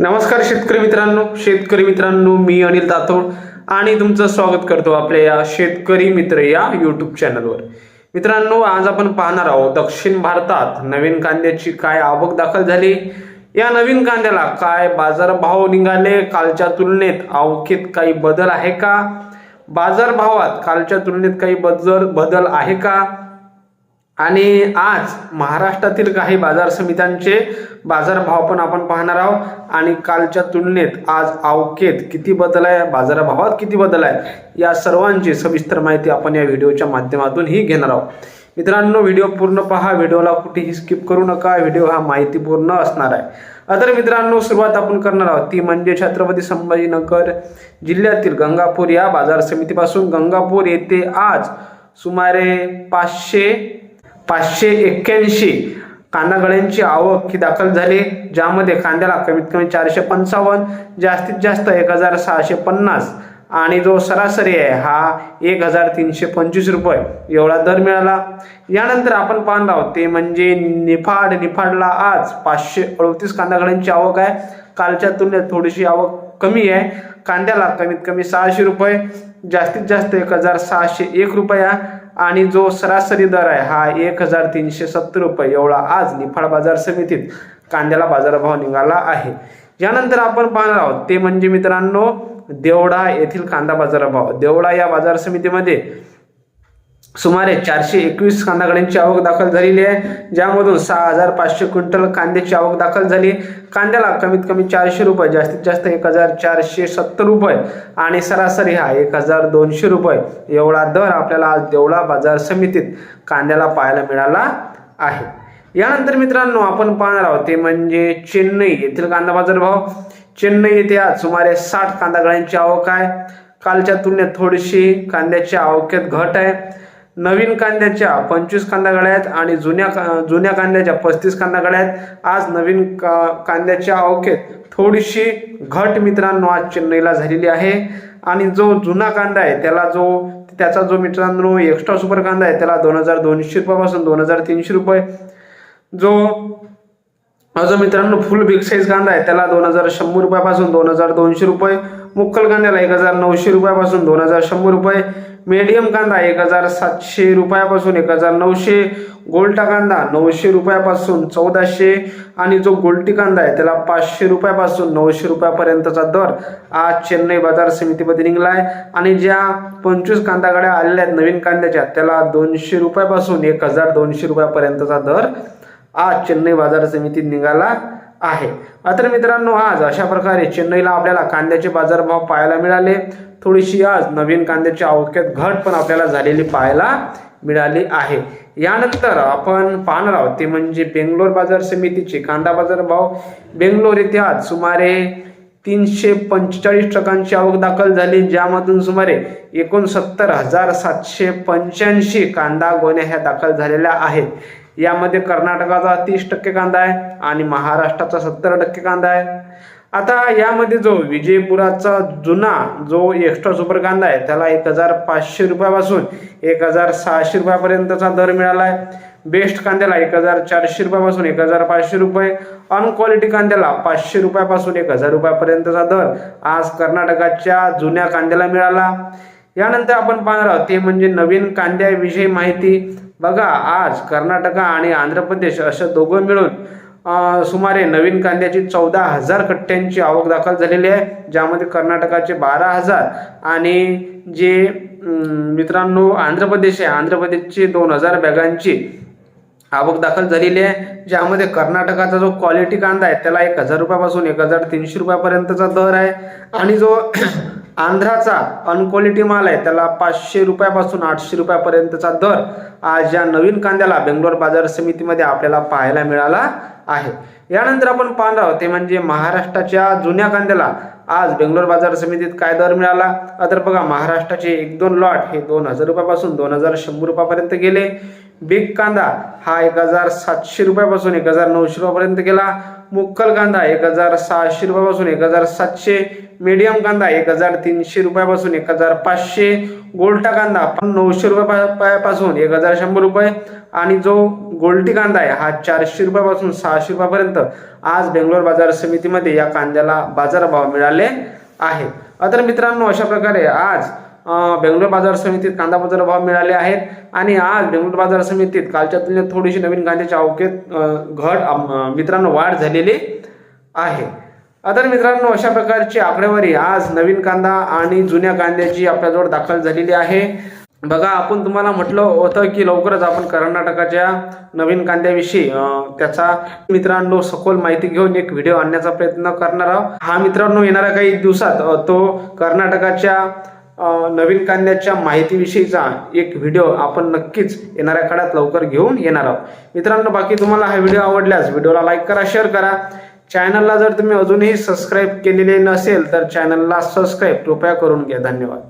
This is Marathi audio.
नमस्कार शेतकरी मित्रांनो शेतकरी मित्रांनो मी अनिल तातोड आणि तुमचं स्वागत करतो आपल्या या शेतकरी मित्र या यूट्यूब चॅनलवर मित्रांनो आज आपण पाहणार आहोत दक्षिण भारतात नवीन कांद्याची काय आवक दाखल झाली? या नवीन कांद्याला काय बाजारभाव निघाले? कालच्या तुलनेत आवकेत काही बदल आहे का? बाजारभावात कालच्या तुलनेत काही बदल बदल आहे का? आणि आज महाराष्ट्रातील काही बाजार समित्यांचे बाजारभाव पण आपण पाहणार आहोत. आणि कालच्या तुलनेत आज आवकेत किती बदल आहे बाजारभावात किती बदल आहे या सर्वांची सविस्तर माहिती आपण या व्हिडिओच्या माध्यमातून ही घेणार आहोत. मित्रांनो व्हिडिओ पूर्ण पहा व्हिडिओला कुठेही स्किप करू नका व्हिडिओ हा माहितीपूर्ण असणार आहे. तर मित्रांनो सुरुवात आपण करणार आहोत. ती म्हणजे छत्रपती संभाजीनगर जिल्ह्यातील गंगापूर या बाजार समितीपासून. गंगापूर येथे आज सुमारे पाचशे पाचशे एक्क्याऐंशी कांदागळ्यांची आवक ही दाखल झाली ज्यामध्ये कांद्याला कमीत कमी चारशे पंचावन्न जास्तीत जास्त एक हजार सहाशे पन्नास आणि जो सरासरी आहे हा एक हजार तीनशे पंचवीस रुपये एवढा दर मिळाला. यानंतर आपण पाहणार आहोत ते म्हणजे निफाड निफाडला आज पाचशे अडतीस कांदागड्यांची आवक आहे. कालच्या तुलनेत थोडीशी आवक कमी आहे. कांद्याला कमीत कमी सहाशे रुपये जास्तीत जास्त एक हजार सहाशे एक रुपया आणि जो सरासरी दर आहे हा एक हजार तीनशे सत्तर रुपये. एवढा आज निफाड बाजार समितीत कांद्याला बाजारभाव निघाला आहे. यानंतर आपण पाहणार आहोत ते म्हणजे मित्रांनो देवडा येथील कांदा बाजारभाव. देवडा या बाजार समितीमध्ये सुमारे चारशे एकवीस कांदा गाड्यांची आवक दाखल झालेली आहे. ज्यामधून सहा हजार पाचशे क्विंटल कांद्याची आवक दाखल झाली. कांद्याला कमीत कमी चारशे रुपये जास्तीत जास्त एक हजार चारशे सत्तर रुपये आणि सरासरी हा एक हजार दोनशे रुपये एवढा दर आपल्याला आज देवळा बाजार समितीत कांद्याला पाहायला मिळाला आहे. यानंतर मित्रांनो आपण पाहणार आहोत ते म्हणजे चेन्नई येथील कांदा बाजार भाव. चेन्नई येथे आज सुमारे साठ कांदा गाड्यांची आवक आहे. कालच्या तुलनेत थोडीशी कांद्याच्या आवकेत घट आहे. नवीन कांद्याच्या पंचवीस कांदा गाड्या आहेत आणि जुन्या का- जुन्या कांद्याच्या पस्तीस कांदा गाड्या आहेत आज नवीन का कांद्याच्या अवखेत थोडीशी घट मित्रांनो आज चेन्नईला झालेली आहे. आणि जो जुना कांदा आहे त्याला जो त्याचा जो मित्रांनो एक्स्ट्रा सुपर कांदा आहे त्याला दोन हजार दोनशे रुपयापासून दोन हजार तीनशे रुपये. जो जो मित्रांनो फुल बिग साईज कांदा आहे त्याला दोन हजार शंभर रुपयापासून दोन हजार दोनशे रुपये. मुक्कल कांद्याला एक हजार नऊशे रुपयापासून दोन हजार शंभर रुपये. मीडियम कांदा एक हजार सातशे रुपयापासून एक हजार नऊशे. गोल्टा कांदा नऊशे रुपयापासून चौदाशे. आणि जो गोल्टी कांदा आहे त्याला पाचशे रुपयापासून नऊशे रुपयापर्यंतचा दर आज चेन्नई बाजार समितीमध्ये निघाला आहे आणि ज्या पंचवीस कांदा गाड्या आलेल्या आहेत नवीन कांद्याच्या त्याला दोनशे रुपयापासून एक हजार दोनशे रुपयापर्यंतचा दर आज चेन्नई बाजार समितीत निघाला. आहे. मात्र मित्रांनो आज अशा प्रकारे चेन्नईला आपल्याला कांद्याचे बाजारभाव पाहायला मिळाले. थोडीशी आज नवीन कांद्याच्या आवक्यात घट पण आपल्याला झालेली पाहायला मिळाली आहे. यानंतर आपण पाहणार आहोत ते म्हणजे बेंगलोर बाजार समितीचे कांदा बाजार भाव बेंगलोर येथे आज सुमारे तीनशे पंचेचाळीस टक्कांची आवक दाखल झाली ज्यामधून सुमारे एकोणसत्तर हजार सातशे पंच्याऐंशी कांदा गोण्या ह्या दाखल झालेल्या आहेत. यामध्ये कर्नाटकाचा तीस टक्के कांदा आहे आणि महाराष्ट्राचा सत्तर टक्के कांदा आहे. आता यामध्ये जो विजयपुराचा जुना जो एक्स्ट्रा सुपर कांदा आहे त्याला एक हजार पाचशे रुपयापासून एक हजार सहाशे रुपयापर्यंतचा दर मिळाला आहे. बेस्ट कांद्याला एक हजार चारशे रुपयापासून एक हजार पाचशे रुपये. अनक्वालिटी कांद्याला पाचशे रुपयापासून एक हजार रुपयापर्यंतचा दर आज कर्नाटकाच्या जुन्या कांद्याला मिळाला. यानंतर आपण पाहणार आहोत ते म्हणजे नवीन कांद्याविषयी माहिती. बघा आज कर्नाटका आणि आंध्र प्रदेश अशा दोघं मिळून सुमारे नवीन कांद्याची चौदा हजार कट्ट्यांची आवक दाखल झालेली आहे ज्यामध्ये कर्नाटकाचे बारा हजार आणि जे मित्रांनो आंध्र प्रदेश आहे आंध्र प्रदेशची दोन हजार बॅगांची आवक दाखल झालेली आहे ज्यामध्ये कर्नाटकाचा जो क्वालिटी कांदा आहे त्याला एक हजार रुपयापासून एक हजार तीनशे रुपयापर्यंतचा दर आहे. आणि जो आंध्राचा अनक्वालिटी माल आहे त्याला पाचशे रुपयापासून आठशे रुपयापर्यंतचा दर आज या नवीन कांद्याला बेंगलोर बाजार समितीमध्ये आपल्याला पाहायला मिळाला आहे. यानंतर आपण पाहणार आहोत ते म्हणजे महाराष्ट्राच्या जुन्या कांद्याला आज बेंगलोर बाजार समितीत काय दर मिळाला? तर बघा महाराष्ट्राचे एक दोन लॉट हे दोन हजार रुपयापासून दोन हजार शंभर रुपयापर्यंत गेले. बिग कांदा हा एक हजार सातशे रुपयापासून एक हजार नऊशे रुपयापर्यंत गेला. मुक्कल कांदा एक हजार सहाशे रुपयापासून एक हजार सातशे मीडियम कांदा एक हजार तीनशे रुपयापासून एक हजार पाचशे गोल्टा कांदा पण नऊशे रुपयापासून एक हजार शंभर रुपये आणि जो गोल्टी कांदा आहे हा चारशे रुपयापासून सहाशे रुपयापर्यंत आज बेंगलोर बाजार समितीमध्ये या कांद्याला बाजारभाव मिळाले आहे. तर मित्रांनो अशा प्रकारे आज बेंगलोर बाजार समितीत कांदा बाजार भाव मिळाले आहेत. आणि आज बेंगलोर बाजार समितीत कालच्या तुलनेत थोडीशी नवीन कांद्याच्या अवकेत घट मित्रांनो वाढ झालेली आहे. तर मित्रांनो अशा प्रकारची आकडेवारी आज नवीन कांदा आणि जुन्या कांद्याची आपल्याजवळ दाखल झालेली आहे. बघा आपण तुम्हाला म्हटलं होतं की लवकरच आपण कर्नाटकाच्या नवीन कांद्याविषयी त्याचा मित्रांनो सखोल माहिती घेऊन एक व्हिडिओ आणण्याचा प्रयत्न करणार आहोत. हा मित्रांनो येणाऱ्या काही दिवसात तो कर्नाटकाच्या नवीन कांद्याच्या माहितीविषयीचा एक व्हिडिओ आपण नक्कीच येणाऱ्या काळात लवकर घेऊन येणार आहोत. मित्रांनो बाकी तुम्हाला हा व्हिडिओ आवडल्यास व्हिडिओला लाईक करा शेअर करा. चॅनलला जर तुम्ही अजूनही सबस्क्राईब केलेले नसेल तर चॅनलला सबस्क्राईब कृपया करून घ्या. धन्यवाद.